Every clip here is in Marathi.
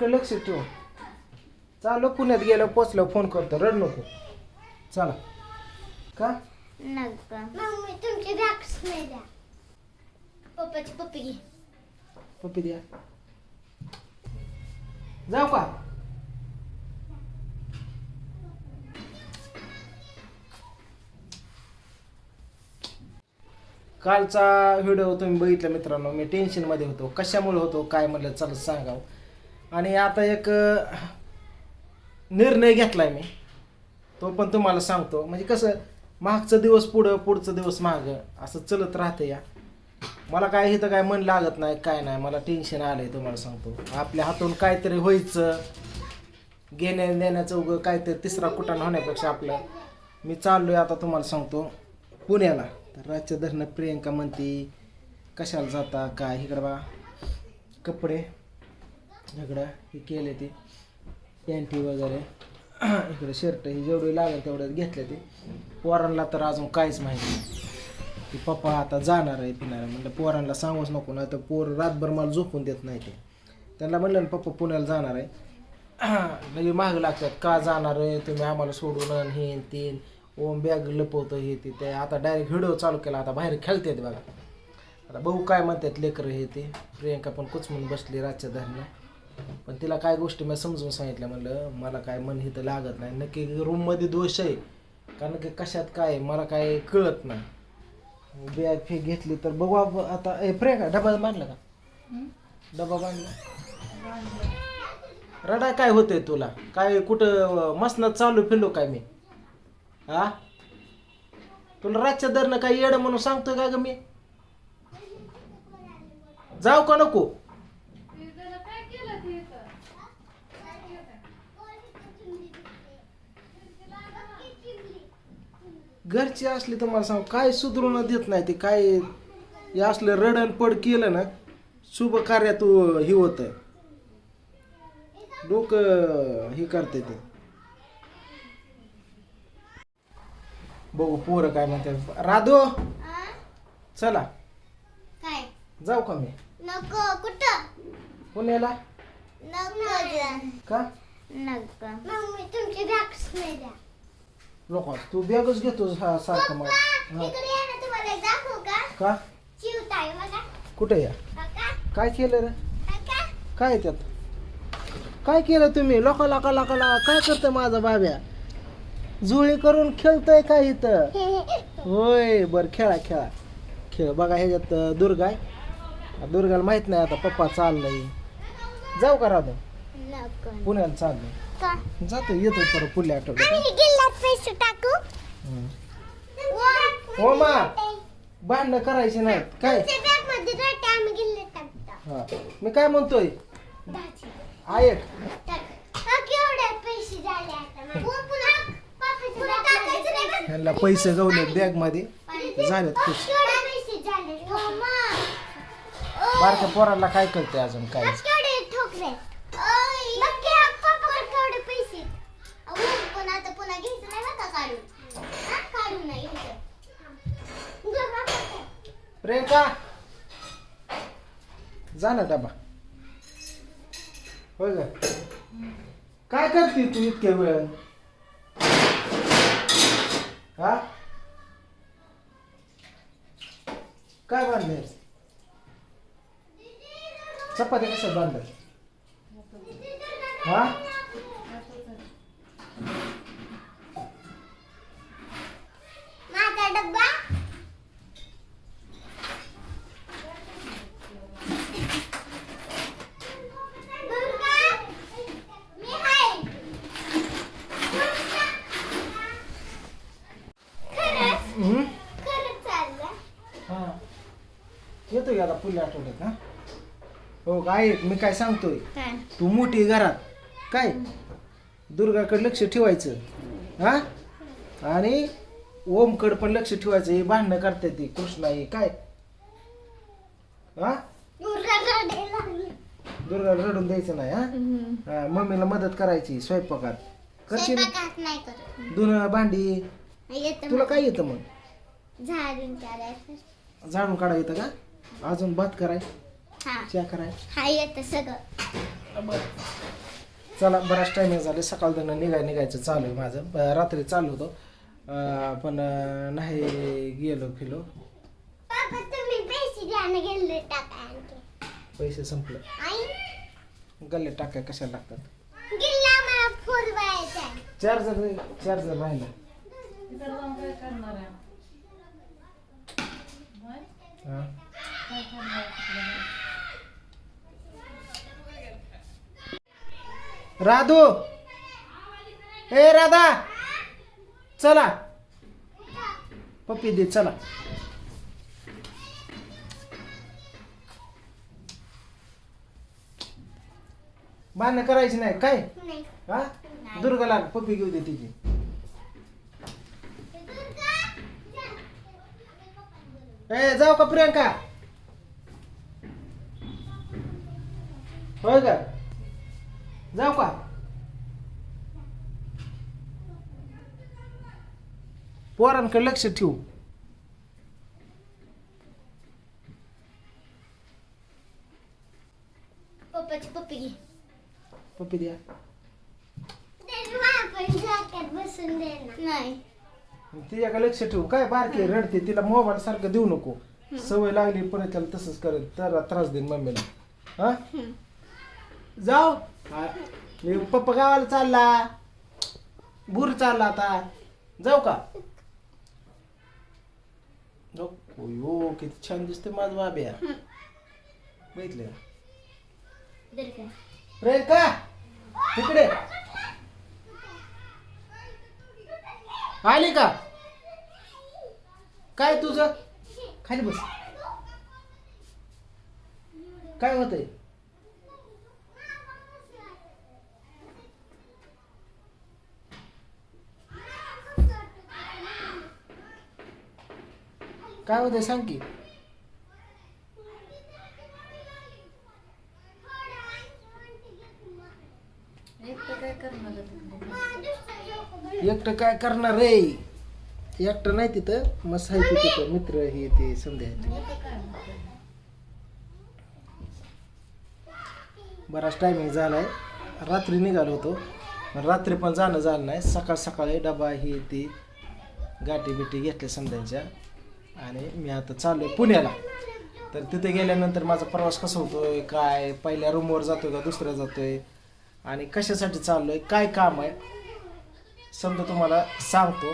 पोरांकडे लक्ष ठेव. चालू पुण्यात गेलो पोचलो फोन करतो. रड नको. चला. का? नका. मम्मी तुमची बॅग्स नाही द्या. पप्पाची पप्पी घे. पप्पी द्या. जाऊ का? कालचा व्हिडिओ तुम्ही बघितला मित्रांनो. मी टेन्शनमध्ये होतो. कशामुळे होतो काय म्हणलं चला सांगावं. आणि आता एक निर्णय निर्णय घेतलाय मी. तो पण तुम्हाला सांगतो. म्हणजे कसं मागचं दिवस पुढं पुढचं दिवस मागं असं चलत राहतं या. मला काय इथं काय मन लागत नाही काय नाही. मला टेन्शन आलंय तुम्हाला सांगतो. आपल्या हातून काहीतरी व्हायचं. घेण्या देण्याचं उगं काहीतरी तिसरा कुटाण होण्यापेक्षा आपलं. मी चाललोय आता तुम्हाला सांगतो. पुण्याला. तर राज्य धरणं प्रियंका म्हणते कशाला जाता? काय? इकडं बा कपडे. इकडं हे केले ते. पॅन्टी वगैरे. इकडे शर्ट हे जेवढे लागेल तेवढं घेतले ते. पोरांना तर अजून काहीच माहिती नाही. की पप्पा आता जाणार आहे फिरायला म्हणलं पोरांना सांगूच नको नाही तर पोर रातभर मला झोपून देत नाही ते. त्यांना म्हणलं ना पप्पा पुण्याला जाणार आहे. म्हणजे लगे महाग लागतात का जाणार आहे? तुम्ही आम्हाला सोडून अन हे तीन ओम बॅग लपवतं हे ते ते. आता डायरेक्ट व्हिडिओ चालू केला आता बाहेर खेळतात बघा. आता भाऊ काय म्हणतात लेकरं हे ते प्रियंका पण कुच म्हणून बसली रातच्या धरणं पण तिला काय गोष्टी मी समजून सांगितलं म्हणलं मला काय मन इथं लागत नाही. नक्की रूममध्ये दोष आहे. का नक्की कशात काय आहे, मला काय कळत नाही. बॅग फे घेतली तर बघू आप- आता ए प्रियंका डबा बांधला का? डबा बांधला. रडा काय होतंय तुला? काय कुठं मसनात चालू फिरलो काय मी? हा तुला रातच्या दरनं काय येड म्हणून सांगतोय का ग मी? जाऊ का नको? घरची असली तर मला सांग काय सुधरून देत नाही ते काय हे असलं रडण पड केलं ना शुभ कार्यात हे होत डोकं हे करते ते. बघू पोरं काय म्हणते राधो चला. काय? जाऊ का मी? नको कुठं? पुण्याला? नको का? नको. मम्मी तुमची बॅग्स नाही द्या लोक तू बॅगच घेतो हा सारखं मग हा. का? कुठे या? काय केलं रे? काय त्यात? काय केलं तुम्ही? लोका लोका लोका लोका. काय करतं माझा बाब्या? जुळी करून खेळतोय काय इथं? होय बर खेळा खेळा. खेळ बघा ह्याच्यात अं, दुर्गा आहे. दुर्गाला माहीत नाही आता पप्पा चाललंय. जाऊ का नको. पुण्याला चाललंय. का? जातो येतो परत पुढल्या आठवड्यात. आम्ही गिल्लात पैसे टाकू. हं. हो मा भांडणं करायची नाहीत. काय? राहते आम्ही टाकतो. हा. मी काय म्हणतोय? दहाचे ऐक टाक. हा केवढे पैसे झाले आता पुन्हा टाकायचं नाही. ह्यांना पैसे गवले बॅगमध्ये झालेत खुश. केवढे पैसे झाले? बारक्या पोराला काय कळते अजून काय? केवढे ठोकले काढून काढून नाही जा प्रियंका जा ना डबा. होय ग. काय करते तू इतक्या वेळ हा? काय बांधले चपात्या कशा बांधल्या? हा माझा डब्बा दुर्गा, मी आहे. दुर्गा. खरंच हम्म? खरंच चाललं हा. येतो की आता पुढल्या आठवड्यात हा? हो काय मी काय सांगतोय? काय? तू मोठी घरात. काय? दुर्गाकडे लक्ष ठेवायचं. हा? आणि ओमकडे पण लक्ष ठेवायचं. हे भांडणं करते ती कृष्णा हे काय? हा? रडून द्यायचं नाही हा? हा मम्मीला मदत करायची स्वयंपाकात. करशील? स्वयंपाकात नाही करत. धुणं भांडी. येतं तुला काय येतं मग? झाडून झाडून काढा येतं का? अजून भात कराय. हा. चहा कराय. हा येतं सगळं. बरं चला बराच टायमिंग झाले. सकाळ धरणं निघाय निघायचं चालू आहे माझं. ब- रात्री चालू होतो. अं, पण अं, नाही गेलो फिलो. पापा तुम्ही पैसे गेले टाका आणखी. पैसे संपले. आई. गल्ले टाकाय कशाला लागतात? मला फोर चार्जर चार्जर राहिला. तिकडे जाऊन काय करणार आहे होय? हा. काय करणार आहे तिकडे? राधू. ए राधा. चला. पप्पी दे चला. बांधणं करायची नाही काय? हा? दुर्गाला पप्पी घेऊ दे तिची. ए जाऊ का प्रियंका? होय का? जाऊ का? पोरांकडे लक्ष ठेवू. पप्पाची पप्पी घे. पप्पी द्या. बसून दे ना. नाही. तिच्याकडे लक्ष ठेवू. काय बारकी रडते तिला मोबाईल सारखं देऊ नको. सवय लागली परत त्याला तसंच करत तर त्रास देईन मम्मीला. हा? जाऊ. हा. मी पप्पा गावाला चालला. बुर चालला आता. जाऊ का? जाऊ. किती छान दिसते माझं बाब्या. बघितलं दर का प्रियंका इकडे. आली का? काय तुझं? खाली बस. काय होतंय? काय होतंय? सांग की एकटं काय करणार आहे तिकडे? काय करणार रे? एकटं नाही तिथं. मस्त आहे तिथं. मित्र हे ते संध्या बराच टायमिंग झालाय. रात्री निघालो होतो. पण रात्री पण जाणं झालं नाही. सकाळ सकाळी डबा हे ते गाठी बिटी घेतल्या संध्याच्या. आणि मी आता चाललो आहे पुण्याला. तर तिथे गेल्यानंतर माझा प्रवास कसा होतोय? काय? पहिल्या रूमवर जातोय का? दुसऱ्या जातोय? आणि कशासाठी चाललो आहे काय काम आहे? समजा तुम्हाला सांगतो.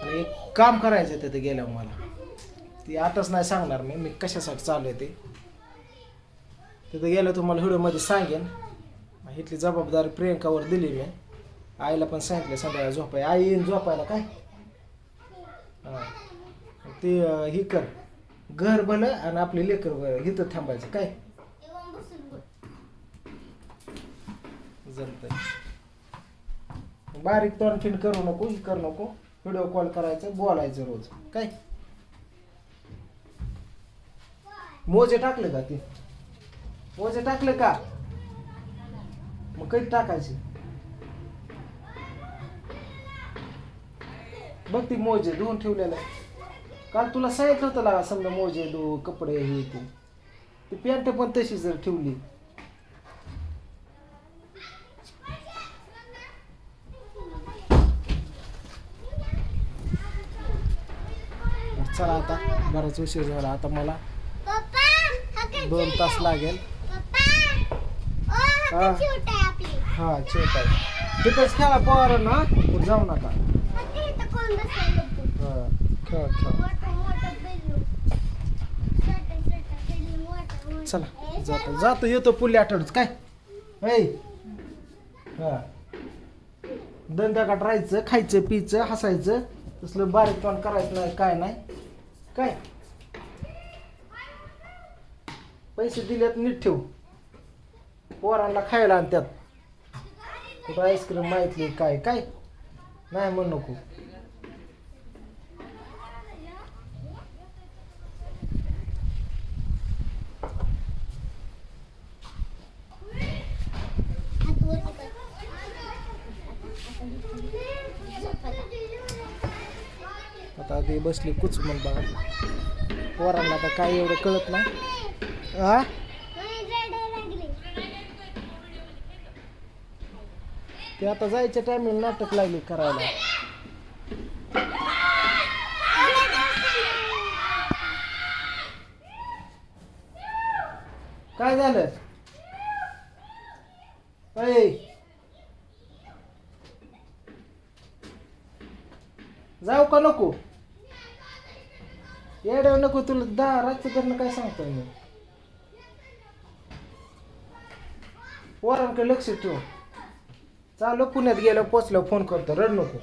आणि एक काम करायचं आहे तिथे गेल्यावर मला. ती आताच नाही सांगणार मी मी कशासाठी चालू आहे ते. तिथं गेलं तुम्हाला व्हिडिओमध्ये सांगेन. इथली जबाबदारी प्रियंकावर दिली मी. आईला पण सांगितलं संध्याकाळी झोपाय. आई येईन झोपायला काय? ते हे कर. घर भलं आणि आपले लेकर भलं. इथं थांबायचं. काय? जमतंय. बारीक तोंड करू नको हे करू नको. व्हिडिओ कॉल करायचं बोलायचं रोज. काय? मोजे टाकले का ते? मोजे टाकले का? मग कधी टाकायचे? बघ ती मोजे धुवून ठेवलेलं. काल तुला सांगितलं होतं लागा समजा मोजे धु कपडे हे ते. ती पॅन्ट पण तशी जर ठेवली. चला आता बराच उशीर झाला. आता मला दोन तास? लागेल. हा. हा. चिवट आहे. तिथंच खेळा पोर ना. जाऊ नका. हा खेळ खेळ. छोटं छोटं. चला जातो जातो येतो पुढल्या आठवड्यात. काय? ऐ. हा. दंगाकाट राहायचं खायचं पियचं हसायचं. तसलं बारीक तोंड करायचं नाही काय नाही. काय? पैसे दिलेत नीट ठेव. पोरांना खायला आणत्यात कुठं आईस्क्रीम माहितली काय काय? नाही म्हण नको. Thank you. आता ते बसली कुच म्हण बघा पोरांना आता काय एवढं कळत नाही. हा? ते आता जायच्या टायमिंग नाटक लागली करायला. काय झालं? जाऊ का नको? येड्या नको तुला दहा रातचं करणं काय सांगतोय मी? पोरांकडे लक्ष ठेव. चालो पुण्यात गेलं पोचलं फोन करतो. रड नको.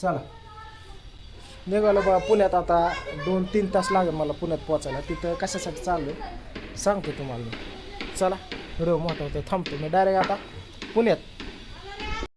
चला. निघालो बा पुण्यात आता दोन तीन तास लागेल मला पुण्यात पोचायला. तिथं कशासाठी चाललो सांगतो तुम्हाला चला. व्हिडिओ मोठा होतो थांबतो मी. डायरेक्ट आता पुण्यात.